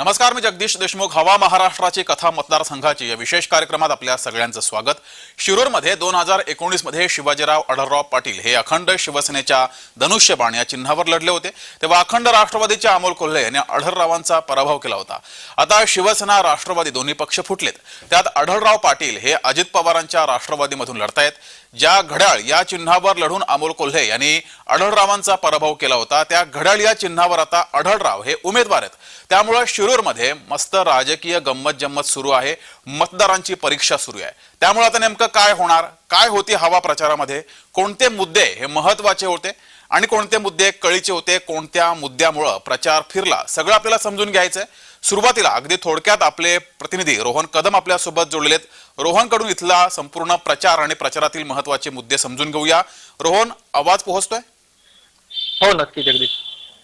नमस्कार मी जगदीश देशमुख. हवा महाराष्ट्राची कथा मतदारसंघाची या विशेष कार्यक्रमात आपल्या सगळ्यांचं स्वागत. शिरूरमध्ये दोन हजार एकोणीसमध्ये शिवाजीराव अढळराव पाटील हे अखंड शिवसेनेच्या धनुष्यबाण या चिन्हावर लढले होते. तेव्हा अखंड राष्ट्रवादीचे अमोल कोल्हे यांनी अढळरावांचा पराभव केला होता. आता शिवसेना राष्ट्रवादी दोन्ही पक्ष फुटलेत. त्यात अढळराव पाटील हे अजित पवारांच्या राष्ट्रवादीमधून लढतायत. ज्या घड्याळ या चिन्हावर लढून अमोल कोल्हे यांनी आढळरावांचा पराभव केला होता त्या घड्याळ या चिन्हावर आता आढळराव हे उमेदवार आहेत. त्यामुळं शिरूरमध्ये मस्त राजकीय गंमत जम्मत सुरू आहे मतदारांची परीक्षा सुरू आहे. त्यामुळे आता नेमकं काय होणार काय होती हवा प्रचारामध्ये कोणते मुद्दे हे महत्त्वाचे होते आणि कोणते मुद्दे कळीचे होते कोणत्या मुद्द्यामुळं प्रचार फिरला सगळं आपल्याला समजून घ्यायचंय. सुरुवातीला अगदी थोडक्यात आपले प्रतिनिधी रोहन कदम आपल्यासोबत जोडलेले आहेत. रोहनकडून इथला संपूर्ण प्रचार आणि प्रचारातील महत्त्वाचे मुद्दे समजून घेऊया. रोहन आवाज पोहोचतोय? हो नक्की जगदीश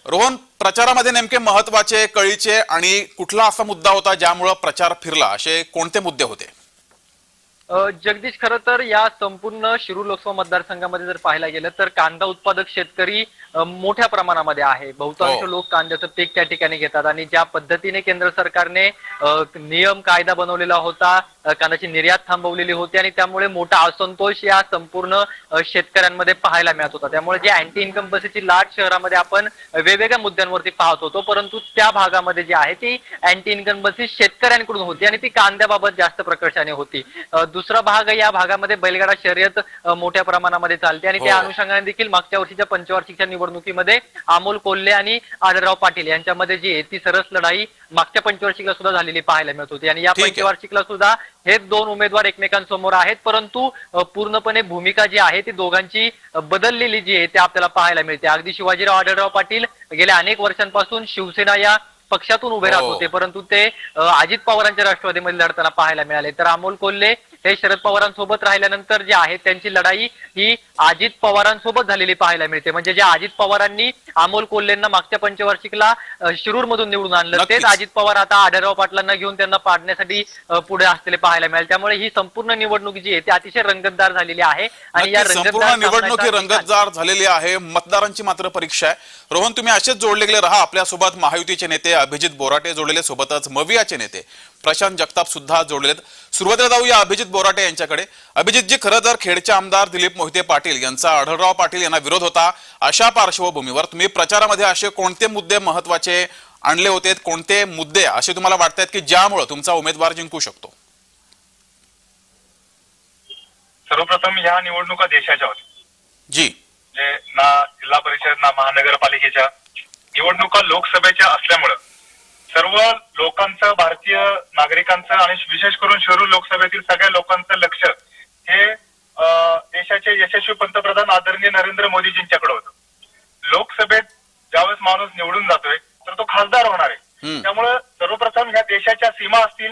रोहन प्रचारामध्ये नेमके महत्त्वाचे कळीचे आणि कुठला असा मुद्दा होता ज्यामुळं प्रचार फिरला? असे कोणते मुद्दे होते? जगदीश खरं तर या संपूर्ण शिरूर लोकसभा मतदारसंघामध्ये जर पाहायला गेलं तर कांदा उत्पादक शेतकरी मोठ्या प्रमाणामध्ये आहे बहुतांश हो. लोक कांद्याचं पीक त्या ठिकाणी घेतात आणि ज्या पद्धतीने केंद्र सरकारने नियम कायदा बनवलेला होता कांद्याची निर्यात थांबवलेली होती आणि त्यामुळे मोठा असंतोष या संपूर्ण शेतकऱ्यांमध्ये पाहायला मिळत होता त्यामुळे जे अँटी इन्कम बसेसची लाट शहरामध्ये आपण वेगवेगळ्या मुद्द्यांवरती पाहत होतो परंतु त्या भागामध्ये जी आहे ती अँटी इन्कम बसेस शेतकऱ्यांकडून होती आणि ती कांद्याबाबत जास्त प्रकर्षाने होती दुसरा भाग या भागामध्ये बैलगाडा शर्यत मोठ्या प्रमाणामध्ये चालते आणि त्या हो. अनुषंगाने देखील मागच्या वर्षीच्या पंचवार्षिकच्या निवडणुकीमध्ये अमोल कोल्हे आणि आढळराव पाटील यांच्यामध्ये जी आहे ती सरस लढाई मागच्या पंचवार्षिकला सुद्धा झालेली पाहायला मिळत होती आणि या. पंचवार्षिकला सुद्धा हे दोन उमेदवार एकमेकांसमोर आहेत परंतु पूर्णपणे भूमिका जी आहे ती दोघांची बदललेली जी आहे ती आपल्याला पाहायला मिळते अगदी शिवाजीराव आढळराव पाटील गेल्या अनेक वर्षांपासून शिवसेना या पक्षातून उभे राहत हो. होते परंतु ते अजित पवारांच्या राष्ट्रवादीमध्ये लढताना पाहायला मिळाले तर अमोल कोल्हे हे शरद पवारांसोबत राहिल्यानंतर जे आहे त्यांची लढाई ही अजित पवारांसोबत झालेली पाहायला मिळते. म्हणजे जे अजित पवारांनी अमोल कोल्हेंना मागच्या पंचवार्षिकला अ, शिरूरमधून निवडून आणलं. तेच अजित पवार आता आढळराव पाटलांना घेऊन त्यांना पाडण्यासाठी पुढे असलेले पाहायला मिळेल. त्यामुळे ही संपूर्ण निवडणूक जी आहे ती अतिशय रंगतदार झालेली आहे आणि या संपूर्ण रंगतदार निवडणुकी रंगतदार झालेली आहे. मतदारांची मात्र परीक्षा आहे. रोहन तुम्ही असेच जोडले गेले राहा आपल्यासोबत महायुतीचे नेते अभिजित बोराटे जोडलेले सोबतच मवियाचे नेते. प्रशांत जगताप सुद्धा जोडलेले आहेत. सुरुवातीला जाऊया अभिजित बोराटे यांच्याकडे. अभिजितजी खरं तर खेडचे आमदार दिलीप मोहिते पाटील यांचा आढळराव पाटील यांना विरोध होता. अशा पार्श्वभूमीवर तुम्ही प्रचारामध्ये असे कोणते मुद्दे महत्त्वाचे आणले होते? कोणते मुद्दे असे तुम्हाला वाटतात की ज्यामुळे तुमचा उमेदवार जिंकू शकतो? सर्वप्रथम ह्या निवडणुका देशाच्या होत्या. जी. जे ना जिल्हा परिषद ना महानगरपालिकेच्या. निवडणुका लोकसभेच्या असल्यामुळं सर्व लोकांचं भारतीय नागरिकांचं आणि विशेष करून शिरूर लोकसभेतील सगळ्या लोकांचं लक्ष हे देशाचे यशस्वी पंतप्रधान आदरणीय नरेंद्र मोदीजींच्याकडे होतं. लोकसभेत ज्यावेळेस माणूस निवडून जातोय तर तो खासदार होणार आहे. त्यामुळं सर्वप्रथम ह्या देशाच्या सीमा असतील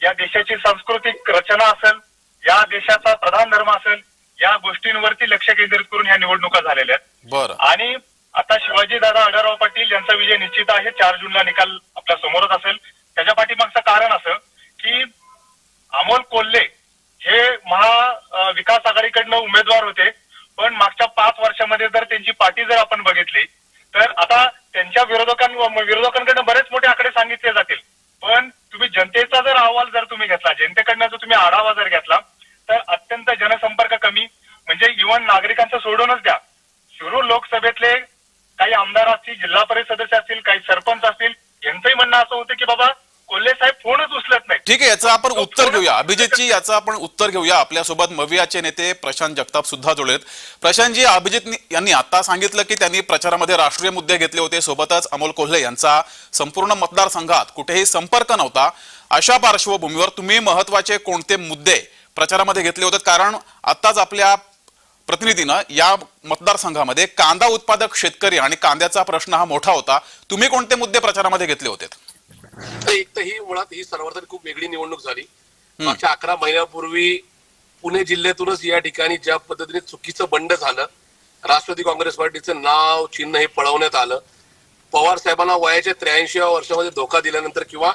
या देशाची सांस्कृतिक रचना असेल या देशाचा प्रधान धर्म असेल या गोष्टींवरती लक्ष केंद्रित करून ह्या निवडणुका झालेल्या आहेत. आणि आता शिवाजी दादा आढळराव पाटील यांचा विजय निश्चित आहे चार जूनला निकाल आपल्या समोरच असेल. त्याच्या पाठीमागचं कारण असं की अमोल कोल्हे हे महा विकास आघाडीकडनं उमेदवार होते. पण मागच्या पाच वर्षामध्ये जर त्यांची पाठी जर आपण बघितली तर आता त्यांच्या विरोधकां विरोधकांकडनं बरेच मोठे आकडे सांगितले जातील. पण तुम्ही जनतेचा जर अहवाल जर तुम्ही घेतला जनतेकडनं जर तुम्ही आढावा जर घेतला तर अत्यंत जनसंपर्क कमी. म्हणजे इव्हन नागरिकांचं सोडूनच द्या शिरूर लोकसभेतले काही आमदार असतील जिल्हा परिषद सदस्य असतील काही सरपंच असतील यांचंही म्हणणं असं होतं की बाबा कोल्हे साहेब फोनच उचलत नाही ठीक आहे याचं आपण उत्तर घेऊया. अभिजितजी याचं आपण उत्तर घेऊया. आपल्यासोबत मवियाचे नेते प्रशांत जगताप सुद्धा जोडलेत. प्रशांतजी अभिजित यांनी आता सांगितलं की त्यांनी प्रचारामध्ये राष्ट्रीय मुद्दे घेतले होते. सोबतच अमोल कोल्हे यांचा संपूर्ण मतदारसंघात कुठेही संपर्क नव्हता. अशा पार्श्वभूमीवर तुम्ही महत्त्वाचे कोणते मुद्दे प्रचारामध्ये घेतले होते? कारण आताच आपल्या प्रतिनिधीनं या मतदारसंघामध्ये कांदा उत्पादक शेतकरी आणि कांद्याचा प्रश्न हा मोठा होता. तुम्ही कोणते मुद्दे प्रचारामध्ये घेतले होते? तर एक तर ही मुळात ही सर्वात खूप वेगळी निवडणूक झाली. मागच्या अकरा महिन्यापूर्वी पुणे जिल्ह्यातूनच या ठिकाणी ज्या पद्धतीने चुकीचं बंड झालं राष्ट्रवादी काँग्रेस पार्टीचं नाव चिन्ह हे पळवण्यात आलं. पवार साहेबांना वयाच्या त्र्याऐंशीव्या वर्षामध्ये धोका दिल्यानंतर किंवा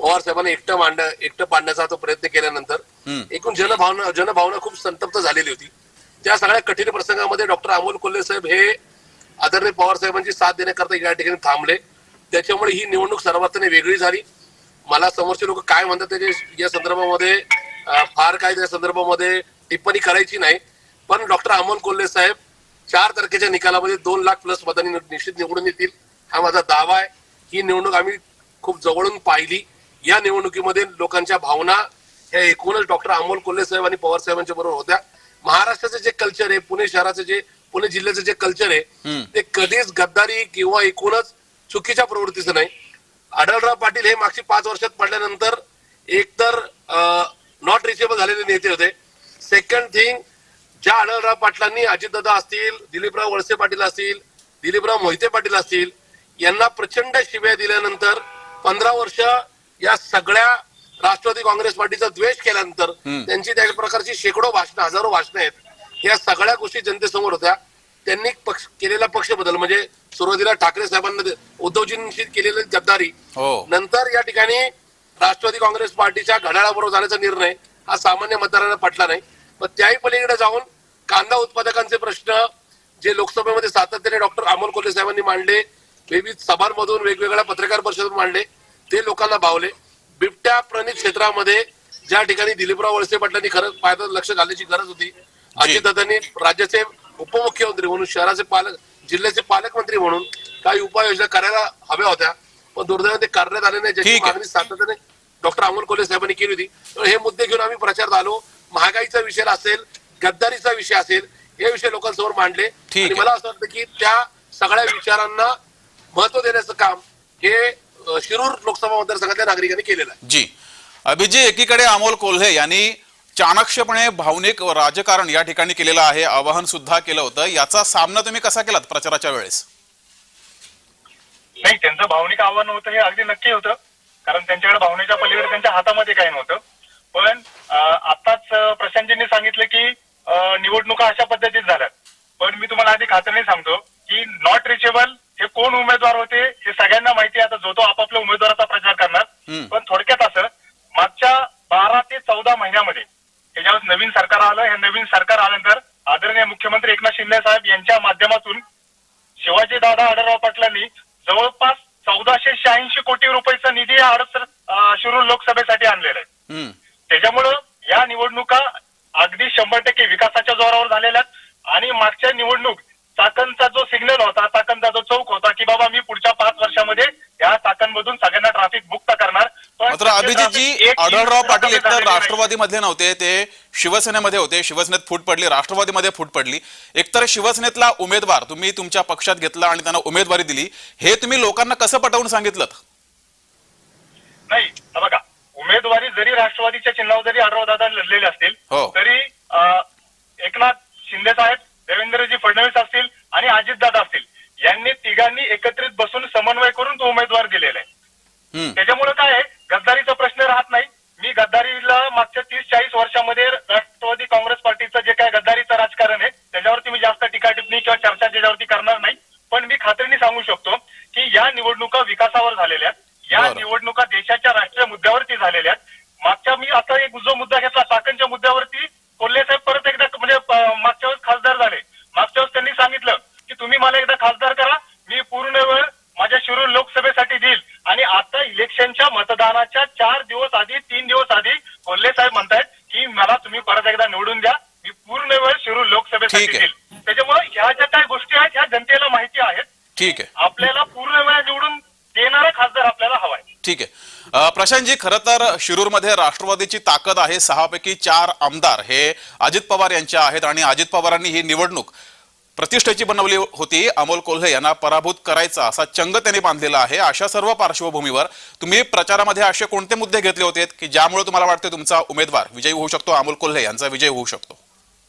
पवार साहेबांना एकटं मांड एकटं पाडण्याचा तो प्रयत्न केल्यानंतर एकूण जनभावना जनभावना खूप संतप्त झालेली होती. त्या सगळ्या कठीण प्रसंगामध्ये डॉक्टर अमोल कोल्हे साहेब हे आदरणीय पवार साहेबांची साथ देण्याकरता या ठिकाणी थांबले. त्याच्यामुळे ही निवडणूक सर्वार्थाने वेगळी झाली. मला समोरचे लोक काय म्हणतात त्याच्या या संदर्भामध्ये फार काय त्या संदर्भामध्ये टिप्पणी करायची नाही. पण डॉक्टर अमोल कोल्हे साहेब चार तारखेच्या निकालामध्ये दोन लाख प्लस मतांनी निश्चित निवडून येतील. हा माझा दावा आहे. ही निवडणूक आम्ही खूप जवळून पाहिली. या निवडणुकीमध्ये लोकांच्या भावना ह्या एकूणच डॉक्टर अमोल कोल्हे साहेब आणि पवार साहेबांच्या बरोबर होत्या. महाराष्ट्राचं जे कल्चर आहे पुणे शहराचं जे पुणे जिल्ह्याचं जे कल्चर आहे ते कधीच गद्दारी किंवा एकूणच चुकीच्या प्रवृत्तीचं नाही. आढळराव पाटील हे मागची पाच वर्षात पडल्यानंतर एकतर नॉट रिचेबल झालेले नेते होते. सेकंड थिंग ज्या आढळराव पाटलांनी अजितदादा असतील दिलीपराव वळसे पाटील असतील दिलीपराव मोहिते पाटील असतील यांना प्रचंड शिव्या दिल्यानंतर पंधरा वर्ष या सगळ्या राष्ट्रवादी काँग्रेस पार्टीचा द्वेष केल्यानंतर त्यांची त्या प्रकारची शेकडो भाषणं हजारो भाषणं आहेत. या सगळ्या गोष्टी जनतेसमोर होत्या. त्यांनी पक्ष केलेला पक्ष बदल म्हणजे सुरुवातीला ठाकरे साहेबांना उद्धवजींशी केलेली गद्दारी हो. नंतर या ठिकाणी राष्ट्रवादी काँग्रेस पार्टीच्या घड्याळाबरोबर जाण्याचा निर्णय हा सामान्य मतदारांना पटला नाही. पण त्याही पलीकडे जाऊन कांदा उत्पादकांचे प्रश्न जे लोकसभेमध्ये सातत्याने डॉक्टर अमोल कोल्हे साहेबांनी मांडले विविध सभांमधून वेगवेगळ्या पत्रकार परिषदेतून मांडले ते लोकांना भावले बिबट्या प्रणित क्षेत्रामध्ये ज्या ठिकाणी दिलीपराव वळसे पाटलांनी खरंच पायदळ लक्ष घालण्याची गरज होती अजितदादांनी राज्याचे उपमुख्यमंत्री म्हणून शहराचे पालक जिल्ह्याचे पालकमंत्री म्हणून काही उपाययोजना करायला हव्या होत्या. पण दुर्दैवाने ते करण्यात आले नाही. ज्याची. मागणी सातत्याने डॉक्टर अमोल कोल्हे साहेबांनी केली होती. हे मुद्दे घेऊन आम्ही प्रचारात आलो महागाईचा विषय असेल गद्दारीचा विषय असेल हे विषय लोकांसमोर मांडले. आणि. मला असं वाटतं की त्या सगळ्या विचारांना महत्त्व देण्याचं काम हे शिरूर लोकसभा मतदारसंघातल्या नागरिकांनी केलेलं आहे. जी. अभिजी एकीकडे अमोल कोल्हे यांनी चाणक्यपणे भावनिक राजकारण या ठिकाणी केलेलं आहे आवाहन सुद्धा केलं होतं. याचा सामना तुम्ही कसा केलात प्रचाराच्या वेळेस? नाही त्यांचं भावनिक आव्हान होतं हे अगदी नक्की होतं. कारण त्यांच्याकडे भावनेच्या पलीकडे त्यांच्या हातामध्ये काही नव्हतं. पण आताच प्रशांतजींनी सांगितलं की निवडणुका अशा पद्धतीत झाल्यात. पण मी तुम्हाला आधी खात्रीने सांगतो की नॉट रिचेबल हे कोण उमेदवार होते हे सगळ्यांना माहिती आहे आता जो तो आपापल्या उमेदवाराचा प्रचार करणार हम्म. पण थोडक्यात असं मागच्या बारा ते चौदा महिन्यामध्ये हे ज्यावेळेस नवीन सरकार आलं हे नवीन सरकार आल्यानंतर आदरणीय मुख्यमंत्री एकनाथ शिंदे साहेब यांच्या माध्यमातून शिवाजी दादा आढळराव पाटलांनी जवळपास चौदाशे शहाऐंशी कोटी रुपयाचा निधी अं, शिरूर लोकसभेसाठी आणलेला आहे. त्याच्यामुळं या निवडणुका अगदी शंभर टक्के विकासाच्या जोरावर झालेल्या. आणि मागच्या निवडणूक चाकणचा जो सिग्नल होता चाकणचा जो चौक होता की बाबा मी पुढच्या पाच वर्षामध्ये या चाकणमधून सगळ्यांना ट्रॅफिक मुक्त करणार मात्र अभिजितजी आढळराव पाटील एकतर. राष्ट्रवादीमध्ये नव्हते ते शिवसेनेमध्ये होते शिवसेनेत फूट पडली राष्ट्रवादीमध्ये फूट पडली एकतर शिवसेनेतला उमेदवार तुम्ही तुमच्या पक्षात घेतला आणि त्यांना उमेदवारी दिली हे तुम्ही लोकांना कसं पटवून सांगितलं नाही बघा उमेदवारी जरी राष्ट्रवादीच्या चिन्हावर जरी आढळराव दादा लढलेले असतील हो. तरी अं, एकनाथ शिंदे साहेब देवेंद्रजी फडणवीस असतील आणि अजितदादा असतील यांनी तिघांनी एकत्रित बसून समन्वय करून तो उमेदवार दिलेला आहे हम्म. त्याच्यामुळे काय आहे गद्दारीचा प्रश्न राहत नाही मी गद्दारीला मागच्या तीस चाळीस वर्षामध्ये राष्ट्रवादी काँग्रेस पार्टीचं जे काय गद्दारीचं राजकारण आहे त्याच्यावरती मी जास्त टीका टिप्पणी किंवा चर्चा त्याच्यावरती करणार नाही. पण मी खात्रीने सांगू शकतो की या निवडणुका विकासावर झालेल्या आहेत. या. निवडणुका देशाच्या राष्ट्रीय मुद्द्यावरती झालेल्या आहेत. मागच्या मी आता एक जो मुद्दा घेतला चाकणच्या मुद्द्यावरती कोल्हे साहेब परत एकदा म्हणजे मागच्या वेळेस खासदार झाले. मागच्या वेळेस त्यांनी सांगितलं की तुम्ही मला एकदा खासदार करा मी पूर्ण वेळ माझ्या शिरूर लोकसभेसाठी देईल. आणि आता इलेक्शनच्या मतदानाच्या चार दिवस आधी तीन दिवस आधी कोल्हे साहेब म्हणतायत की मला तुम्ही परत एकदा निवडून द्या मी पूर्ण वेळ शिरूर लोकसभेसाठी ठीक आहे. त्याच्यामुळे ह्या ज्या काही गोष्टी आहेत ह्या जनतेला माहिती आहेत. ठीक आहे. आपल्याला पूर्ण वेळ निवडून देणारा खासदार आपल्याला हवाय ठीक आहे. प्रशांतजी खरं तर शिरूरमध्ये राष्ट्रवादीची ताकद आहे. सहापैकी चार आमदार हे अजित पवार यांचे आहेत आणि अजित पवारांनी ही निवडणूक प्रतिष्ठेची बनवली होती. अमोल कोल्हे यांना पराभूत करायचा असा चंग त्यांनी बांधलेला आहे. अशा सर्व पार्श्वभूमीवर तुम्ही प्रचारामध्ये असे कोणते मुद्दे घेतले होते की ज्यामुळे तुम्हाला वाटते तुमचा उमेदवार विजयी होऊ शकतो? अमोल कोल्हे यांचा विजय होऊ शकतो.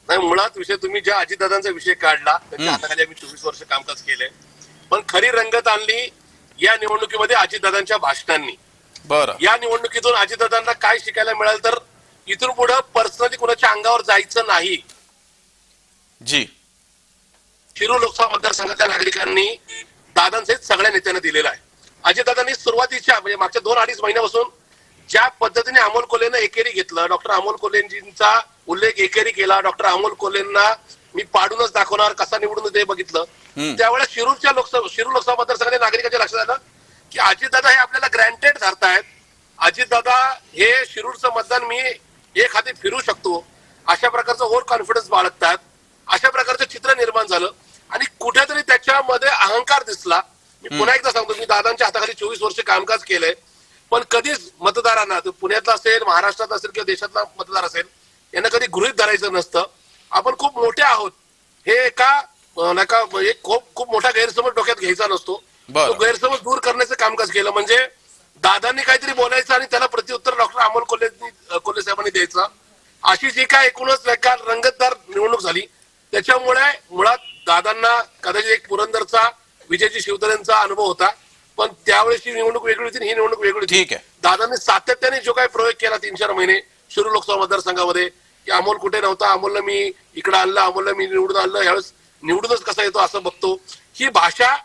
नाही मुळात विषय तुम्ही ज्या अजितदादांचा विषय काढला त्यांच्या. हाताखाली आम्ही चोवीस वर्ष कामकाज केले पण खरी रंगत आणली या निवडणुकीमध्ये अजितदादांच्या भाषणांनी. बरं. या निवडणुकीतून अजितदादांना काय शिकायला मिळालं तर इथून पुढे पर्सनली कुणाच्या अंगावर जायचं नाही. जी. शिरूर लोकसभा मतदारसंघाच्या नागरिकांनी दादांसहित सगळ्या नेत्यांना दिलेला आहे. अजितदादांनी सुरुवातीच्या म्हणजे मागच्या दोन अडीच महिन्यापासून ज्या पद्धतीने अमोल कोल्हेनं एकेरी घेतलं डॉक्टर अमोल कोल्हेंजींचा उल्लेख एकेरी केला डॉक्टर अमोल कोल्हेंना मी पाडूनच दाखवणार कसा निवडून ते बघितलं. त्यावेळेस शिरूरच्या लोकसभा शिरूर लोकसभा मतदारसंघाच्या नागरिकांच्या लक्षात आलं की अजितदादा हे आपल्याला ग्रँटेड धरतायत. अजितदादा हे शिरूरचं मतदान मी एक हाती फिरू शकतो. अशा प्रकारचं ओव्हर कॉन्फिडन्स बाळगतात. अशा प्रकारचं चित्र निर्माण झालं. आणि कुठेतरी त्याच्यामध्ये अहंकार दिसला. मी पुन्हा एकदा सांगतो मी दादांच्या हाताखाली चोवीस वर्ष कामकाज केलंय. पण कधीच मतदारांना तो पुण्यातला असेल महाराष्ट्रात असेल किंवा देशातला मतदार असेल यांना कधी गृहित धरायचं नसतं. आपण खूप मोठे आहोत. हे एका नका एक खूप खूप मोठा गैरसमज डोक्यात घ्यायचा नसतो. तो गैरसमज दूर करण्याचं कामकाज केलं. म्हणजे दादांनी काहीतरी बोलायचं आणि त्याला प्रत्युत्तर डॉक्टर अमोल कोल्हे कोल्हे साहेबांनी द्यायचं. अशी जी काय एकूणच नाही का रंगतदार निवडणूक झाली. त्याच्यामुळे मुळात दादांना कदाचित एक पुरंदरचा विजयची शिवतऱ्यांचा अनुभव होता. पण त्यावेळेसची निवडणूक वेगळी होती ही निवडणूक वेगळी होती. ठीक आहे. दादांनी सातत्याने जो काही प्रयोग केला तीन चार महिने शिरूर लोकसभा मतदारसंघामध्ये की अमोल कुठे नव्हता अमोलला मी इकडे आणलं अमोलला मी निवडून आणलं यावेळेस निवडूनच कसा येतो असं बघतो. ही भाषा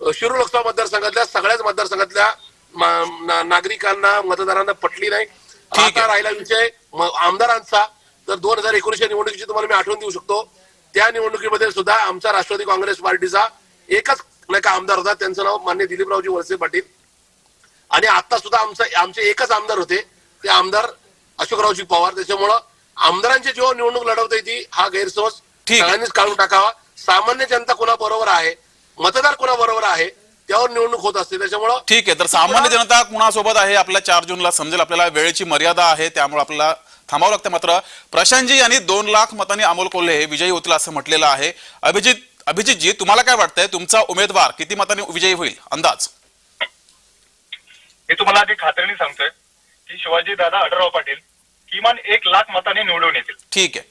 अ, शिरूर लोकसभा मतदारसंघातल्या सगळ्याच मतदारसंघातल्या नागरिकांना मतदारांना पटली नाही. आता राहिला विषय आमदारांचा. तर दोन हजार एकोणीसच्या निवडणुकीची तुम्हाला मी आठवण देऊ शकतो. त्या निवडणुकीमध्ये सुद्धा आमचा राष्ट्रवादी काँग्रेस पार्टीचा एकच नाही का आमदार होता त्यांचं नाव मान्य दिलीपरावजी वळसे पाटील. आणि आता सुद्धा आमचं आमचे एकच आमदार होते ते आमदार अशोकरावजी पवार. त्याच्यामुळं आमदारांची जेव्हा निवडणूक लढवता येते हा गैरसमज. सगळ्यांनीच काढून टाकावा. सामान्य जनता कोणा बरोबर आहे मतदार कोणा बरोबर आहे त्यावर निवडणूक होत असते. त्याच्यामुळं ठीक आहे तर सामान्य जनता कुणासोबत आहे आपल्या चार जूनला समजेल आपल्याला वेळेची मर्यादा आहे त्यामुळे आपल्याला थांबावं लागतं. मात्र प्रशांतजी यांनी दोन लाख मतांनी अमोल कोल्हे हे विजयी होतील असं म्हटलेलं आहे. अभिजित अभिजितजी तुम्हाला काय वाटतंय? तुमचा उमेदवार किती मतांनी विजयी होईल? अंदाज. मी तुम्हाला आधी खात्रीने सांगतोय की शिवाजी दादा आढळराव पाटील किमान एक लाख मतांनी निवडून येतील. ठीक आहे.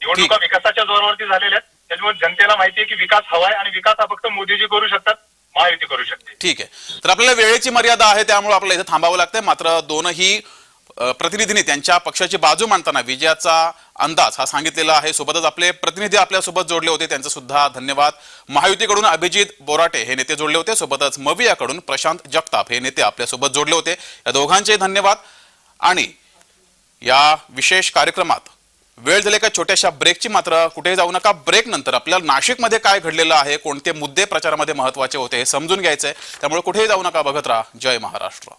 निवडणुका विकासाच्या जोरावरती झालेल्या आहेत. त्याच्यामुळे जनतेला माहिती आहे की विकास हवाय आणि विकास हा फक्त मोदीजी करू शकतात महायुती करू शकते. ठीक आहे. तर आपल्याला वेळेची मर्यादा आहे त्यामुळे आपल्याला इथे थांबावं लागतंय. मात्र दोनही प्रतिनिधींनी त्यांच्या पक्षाची बाजू मांडताना विजयाचा अंदाज हा सांगितलेला आहे. सोबतच आपले प्रतिनिधी आपल्यासोबत जोडले होते. त्यांचा सुद्धा धन्यवाद. महायुतीकडून अभिजित बोराटे हे नेते जोडले होते. सोबतच मवियाकडून प्रशांत जगताप हे नेते आपल्यासोबत जोडले होते. या दोघांचे धन्यवाद. आणि या विशेष कार्यक्रमात वेळ झाले का छोट्याशा ब्रेकची मात्र कुठेही जाऊ नका. ब्रेक नंतर आपल्याला नाशिकमध्ये काय घडलेलं आहे कोणते मुद्दे प्रचारामध्ये महत्त्वाचे होते हे समजून घ्यायचे त्यामुळे कुठेही जाऊ नका. बघत राहा. जय महाराष्ट्र.